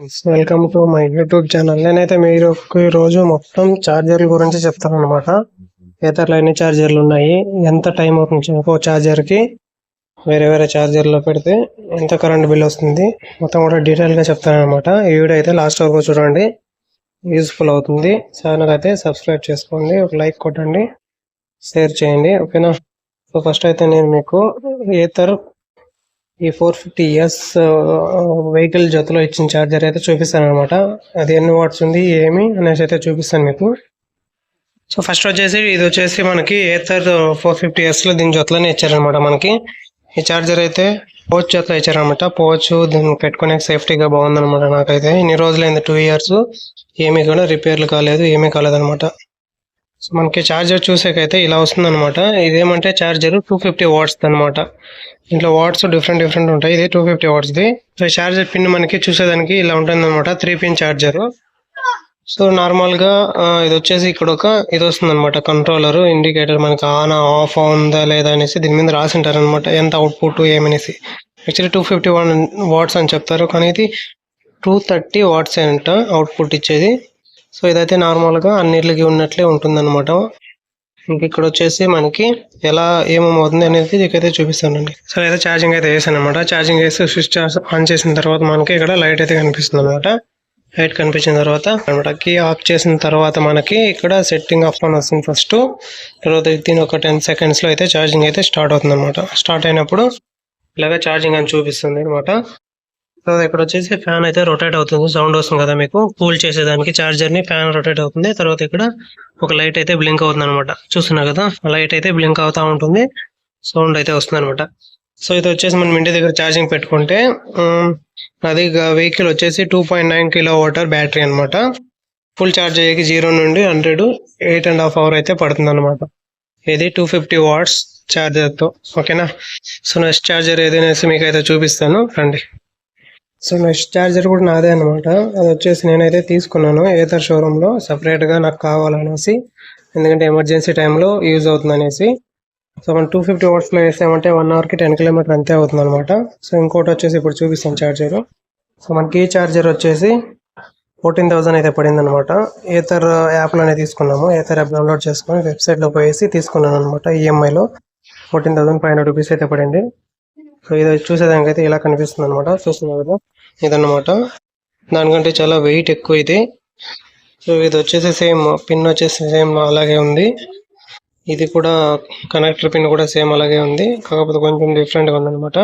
Welcome to my YouTube channel నేనైతే మీరు రోజు మొత్తం ఛార్జర్ల గురించి చెప్తాను అనమాట ఏతర్లో ఎన్ని ఛార్జర్లు ఉన్నాయి? ఎంత టైం అవుతుంది? ఒక్కో ఛార్జర్కి వేరే వేరే ఛార్జర్లో పెడితే ఎంత కరెంట్ బిల్ వస్తుంది? మొత్తం కూడా డీటెయిల్గా చెప్తాను అనమాట ఈ వీడియో అయితే లాస్ట్ వరకు చూడండి. యూస్ఫుల్ అవుతుంది. ఛానల్ అయితే సబ్స్క్రైబ్ చేసుకోండి. ఒక లైక్ కొట్టండి. షేర్ చేయండి. ఓకేనా సో ఫస్ట్ అయితే నేను మీకు ఏతర్ ఈ ఫోర్ ఫిఫ్టీ ఇయర్స్ వెహికల్ జతలో ఇచ్చిన ఛార్జర్ అయితే చూపిస్తాను అనమాట అది ఎన్ని వాట్స్ ఉంది ఏమి అనేసి అయితే చూపిస్తాను మీకు. సో ఫస్ట్ వచ్చేసి ఇది వచ్చేసి మనకి ఏథర్ ఫోర్ ఫిఫ్టీ ఇయర్స్లో దీని జతలోనే ఇచ్చారనమాట మనకి. ఈ ఛార్జర్ అయితే పోచ్ జతలో ఇచ్చారనమాట పోచ్ దీన్ని పెట్టుకునే సేఫ్టీగా బాగుందనమాట నాకైతే. ఇన్ని రోజులైంది టూ ఇయర్స్. ఏమీ కూడా రిపేర్లు కాలేదు ఏమీ కాలేదన్నమాట. సో మనకి ఛార్జర్ చూసేకైతే ఇలా వస్తుంది అనమాట ఇదేమంటే ఛార్జర్ టూ ఫిఫ్టీ వాట్స్ అనమాట ఇంట్లో వాట్స్ డిఫరెంట్ డిఫరెంట్ ఉంటాయి. ఇది టూ ఫిఫ్టీ వాట్స్ది సో ఛార్జర్ పిన్ మనకి చూసేదానికి ఇలా ఉంటుంది అనమాట త్రీ పిన్ ఛార్జర్ సో నార్మల్గా ఇది వచ్చేసి ఇక్కడ ఒక ఇది వస్తుంది అనమాట కంట్రోలర్ ఇండికేటర్ మనకి ఆన్ ఆఫ్ ఉందా లేదా అనేసి దీని మీద రాసి ఉంటారు ఎంత output ఏమనేసి. Actually two fifty one watts అని చెప్తారు. కానీ ఇది టూ థర్టీ వాట్స్ అంట అవుట్పుట్ ఇచ్చేది. సో ఇదైతే నార్మల్గా అన్నిటికి ఉన్నట్లే ఉంటుందన్నమాట. ఇంక ఇక్కడ వచ్చేసి మనకి ఎలా ఏమవుతుంది అనేది ఇకైతే చూపిస్తానండి సో అయితే ఛార్జింగ్ అయితే వేసాను అనమాట ఛార్జింగ్ వేసి స్విచ్ ఆన్ చేసిన తర్వాత మనకి ఇక్కడ లైట్ అయితే కనిపిస్తుంది అనమాట లైట్ కనిపించిన తర్వాత అనమాట కీ ఆఫ్ చేసిన తర్వాత మనకి ఇక్కడ సెట్టింగ్ ఆఫ్ అని వస్తుంది ఫస్ట్. తర్వాత దీని ఒక టెన్ సెకండ్స్లో అయితే ఛార్జింగ్ అయితే స్టార్ట్ అవుతుంది అనమాట స్టార్ట్ అయినప్పుడు ఇలాగ ఛార్జింగ్ అని చూపిస్తుంది అనమాట సో ఇక్కడ వచ్చేసి ఫ్యాన్ అయితే రొటేట్ అవుతుంది. సౌండ్ వస్తుంది కదా మీకు? కూల్ చేసేదానికి చార్జర్ని ఫ్యాన్ రొటేట్ అవుతుంది. తర్వాత ఇక్కడ ఒక లైట్ అయితే బ్లింక్ అవుతుంది అనమాట చూస్తున్నా కదా? లైట్ అయితే బ్లింక్ అవుతా ఉంటుంది. సౌండ్ అయితే వస్తుంది అనమాట సో ఇది వచ్చేసి మనం ఇంటి దగ్గర ఛార్జింగ్ పెట్టుకుంటే అది వెహికల్ వచ్చేసి two point nine kilowatt battery అనమాట ఫుల్ ఛార్జ్ అయ్యేకి జీరో నుండి hundred eight and half hour అయితే పడుతుంది అనమాట ఇది టూ ఫిఫ్టీ వాట్స్ ఛార్జర్తో ఓకేనా సో నెక్స్ట్ ఛార్జర్ ఏదైనా మీకు అయితే చూపిస్తాను. రండి. సో నెక్స్ట్ ఛార్జర్ కూడా నాదే అనమాట అది వచ్చేసి నేనైతే తీసుకున్నాను ఏతర్ షోరూమ్లో సపరేట్గా నాకు కావాలనేసి ఎందుకంటే ఎమర్జెన్సీ టైంలో యూజ్ అవుతుంది అనేసి సో మనం టూ ఫిఫ్టీ వాట్స్లో వేసామంటే వన్ అవర్కి టెన్ కిలోమీటర్ అంతే అవుతుంది అనమాట సో ఇంకోటి వచ్చేసి ఇప్పుడు చూపిస్తాను ఛార్జర్. సో మనకి ఈ ఛార్జర్ వచ్చేసి ఫోర్టీన్ థౌసండ్ అయితే పడింది అనమాట ఏతర్ యాప్లోనే తీసుకున్నాము. ఏతర్ యాప్ డౌన్లోడ్ చేసుకొని వెబ్సైట్లో పోయేసి తీసుకున్నాను అనమాట ఈఎంఐలో fourteen thousand five hundred rupees అయితే పడింది. సో ఇది చూసేదానికైతే ఇలా కనిపిస్తుంది అనమాట చూస్తున్నారు కదా? ఇదన్నమాట. దానికంటే చాలా వెయిట్ ఎక్కువ ఇది. సో ఇది వచ్చేసి సేమ్ పిన్ వచ్చేసి సేమ్ అలాగే ఉంది. ఇది కూడా కనెక్టర్ పిన్ కూడా సేమ్ అలాగే ఉంది. కాకపోతే కొంచెం డిఫరెంట్గా ఉంది అనమాట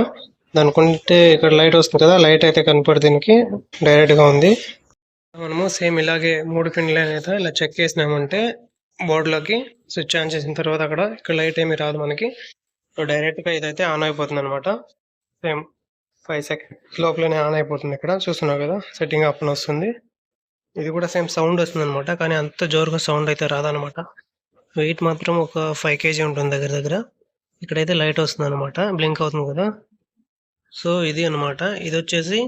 ఇక్కడ లైట్ వస్తుంది కదా లైట్ అయితే కనపడి దీనికి. డైరెక్ట్గా ఉంది. మనము సేమ్ ఇలాగే మూడు పిన్లు అయితే ఇలా చెక్ చేసినామంటే బోర్డులోకి స్విచ్ ఆన్ చేసిన తర్వాత అక్కడ ఇక్కడ లైట్ ఏమీ రాదు మనకి. డైరెక్ట్గా ఇదైతే ఆన్ అయిపోతుంది అనమాట సేమ్ ఫైవ్ సెకండ్స్ లోపలనే ఆన్ అయిపోతుంది ఇక్కడ. చూస్తున్నావు కదా సెట్టింగ్ అప్ వస్తుంది. ఇది కూడా సేమ్ సౌండ్ వస్తుంది అనమాట కానీ అంత జోరుగా సౌండ్ అయితే రాదనమాట వెయిట్ మాత్రం ఒక ఫైవ్ కేజీ ఉంటుంది దగ్గర దగ్గర. ఇక్కడైతే లైట్ వస్తుంది అనమాట బ్లింక్ అవుతుంది కదా. సో ఇది అన్నమాట. ఇది వచ్చేసి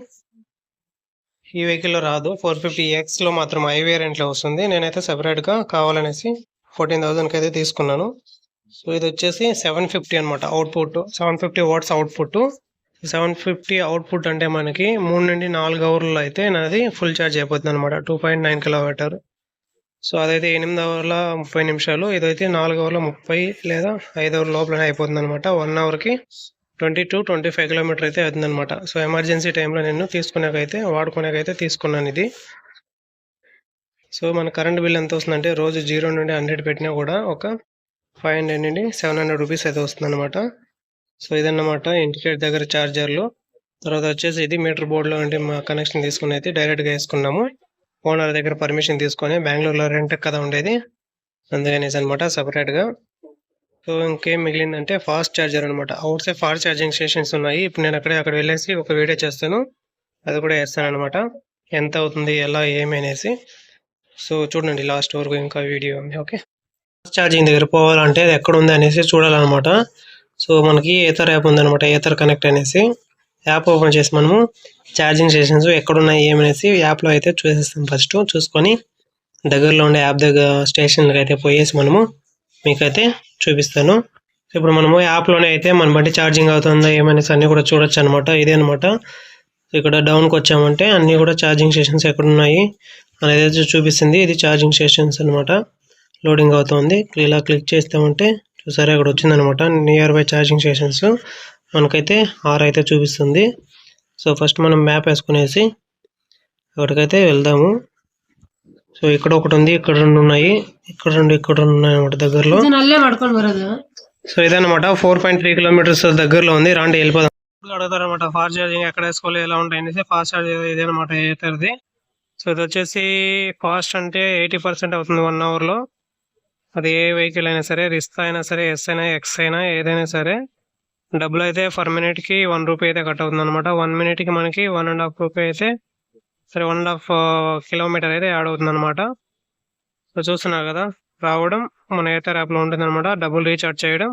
ఈ వెహికల్లో రాదు. ఫోర్ ఫిఫ్టీ ఎక్స్లో మాత్రం ఐ వేరియంట్లో వస్తుంది. నేనైతే సెపరేట్గా కావాలనేసి ఫోర్టీన్ థౌసండ్కి అయితే తీసుకున్నాను. సో ఇది వచ్చేసి సెవెన్ ఫిఫ్టీ అనమాట output seven fifty watts output seven fifty output అంటే మనకి మూడు నుండి నాలుగు అవర్లో అయితే నాది ఫుల్ ఛార్జ్ అయిపోతుంది అనమాట two point nine kilometre so అదైతే ఎనిమిది అవర్ల ముప్పై నిమిషాలు. ఇదైతే నాలుగు అవర్ల ముప్పై లేదా ఐదు అవర్ లోపలనే అయిపోతుంది అనమాట one అవర్కి twenty to twenty five kilometre అయితే అవుతుంది అనమాట సో ఎమర్జెన్సీ టైంలో నేను తీసుకునేకైతే వాడుకునేకైతే తీసుకున్నాను ఇది. సో మన కరెంట్ బిల్ ఎంత వస్తుందంటే రోజు జీరో నుండి హండ్రెడ్ పెట్టినా కూడా ఒక ఫైవ్ హండ్రెడ్ నుండి సెవెన్ హండ్రెడ్ రూపీస్ అయితే వస్తుంది అనమాట సో ఇదన్నమాట ఇంటికేట్ దగ్గర ఛార్జర్లు తర్వాత వచ్చేసి ఇది మీటర్ బోర్డులో అంటే మా కనెక్షన్ తీసుకుని అయితే డైరెక్ట్గా వేసుకున్నాము. ఓనర్ దగ్గర పర్మిషన్ తీసుకొని బెంగళూరులో రెంట్ కదా ఉండేది. అందుకనేసి అనమాట సపరేట్గా. సో ఇంకేం మిగిలిందంటే ఫాస్ట్ ఛార్జర్ అనమాట outside fast charging stations ఉన్నాయి. ఇప్పుడు నేను అక్కడే అక్కడ వెళ్ళేసి ఒక వీడియో చేస్తాను. అది కూడా వేస్తాను అనమాట ఎంత అవుతుంది ఎలా ఏమి అనేసి సో చూడండి లాస్ట్ వరకు ఇంకా వీడియో ఉంది. ఓకే. ఛార్జింగ్ దగ్గర పోవాలంటే అది ఎక్కడ ఉంది అనేసి చూడాలన్నమాట. సో మనకి ఏతర్ యాప్ ఉందన్నమాట ఏతర్ కనెక్ట్ అనేసి. యాప్ ఓపెన్ చేసి మనము ఛార్జింగ్ స్టేషన్స్ ఎక్కడున్నాయి ఏమనేసి యాప్లో అయితే చూసేస్తాం ఫస్ట్ చూసుకొని దగ్గరలో ఉండే యాప్ దగ్గర స్టేషన్కి అయితే పోయేసి మనము మీకైతే చూపిస్తాను. ఇప్పుడు మనము యాప్లోనే అయితే మన బండి ఛార్జింగ్ అవుతుందా ఏమనేసి అన్ని కూడా చూడొచ్చు అనమాట ఇదే అనమాట ఇక్కడ డౌన్కి వచ్చామంటే అన్ని కూడా ఛార్జింగ్ స్టేషన్స్ ఎక్కడున్నాయి అనేది చూపిస్తుంది. ఇది ఛార్జింగ్ స్టేషన్స్ అన్నమాట. లోడింగ్ అవుతుంది. ఇలా క్లిక్ చేస్తామంటే చూసారా ఇక్కడ వచ్చిందనమాట. నియర్ బై ఛార్జింగ్ స్టేషన్స్ మనకైతే ఆర్ అయితే చూపిస్తుంది. సో ఫస్ట్ మనం మ్యాప్ వేసుకునేసి అక్కడికైతే వెళ్దాము. సో ఇక్కడ ఒకటి ఉంది ఇక్కడ రెండు ఉన్నాయి ఇక్కడ రెండు ఇక్కడ రెండు ఉన్నాయి అనమాట దగ్గరలో సో ఇదనమాట ఫోర్ పాయింట్ త్రీ కిలోమీటర్స్ దగ్గరలో ఉంది. రాండి వెళ్ళిపోదాం. అడుగుతారు అనమాట ఫాస్ట్ ఛార్జింగ్ ఎక్కడ వేసుకోవాలి ఎలా ఉంటాయి ఫాస్ట్ ఛార్జ్ ఇదేనమాట అవుతుంది సో ఇది వచ్చేసి ఫాస్ట్ అంటే ఎయిటీ పర్సెంట్ అవుతుంది వన్ అవర్లో అది ఏ వెహికల్ అయినా సరే రిస్క్ అయినా సరే ఎస్ అయినా ఎక్స్ అయినా ఏదైనా సరే డబ్బులు అయితే పర్ మినిట్కి వన్ రూపీ అయితే కట్ అవుతుంది అనమాట వన్ మినిట్కి మనకి వన్ అండ్ హాఫ్ రూపీ అయితే సరే వన్ అండ్ హాఫ్ కిలోమీటర్ అయితే యాడ్ అవుతుంది అనమాట సో చూస్తున్నారు కదా రావడం మన ఏతర్ యాప్లో ఉంటుంది అనమాట డబ్బులు రీఛార్జ్ చేయడం.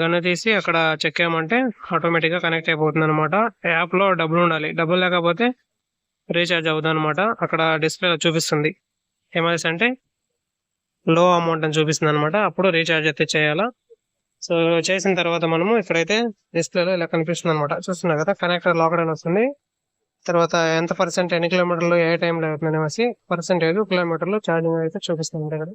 గన్ను తీసి అక్కడ చెక్ చేయమంటే ఆటోమేటిక్గా కనెక్ట్ అయిపోతుంది అనమాట యాప్లో డబ్బులు ఉండాలి. డబ్బులు లేకపోతే రీఛార్జ్ అవుతుంది అనమాట అక్కడ డిస్ప్లే చూపిస్తుంది. ఏమైనా అంటే లో అమౌంట్ అని చూపిస్తుంది అనమాట అప్పుడు రీఛార్జ్ అయితే చేయాలా? సో చేసిన తర్వాత మనము ఇక్కడైతే డిస్ప్లేలో ఇలా కనిపిస్తుంది అనమాట చూస్తున్నారు కదా కనెక్టర్ లాక్డ్ అని వస్తుంది. తర్వాత ఎంత పర్సెంట్ ఎన్ని కిలోమీటర్లు ఏ టైంలో అవుతుంది అనేసి పర్సెంటేజ్ కిలోమీటర్లు ఛార్జింగ్ అయితే చూపిస్తుంది ఇక్కడ.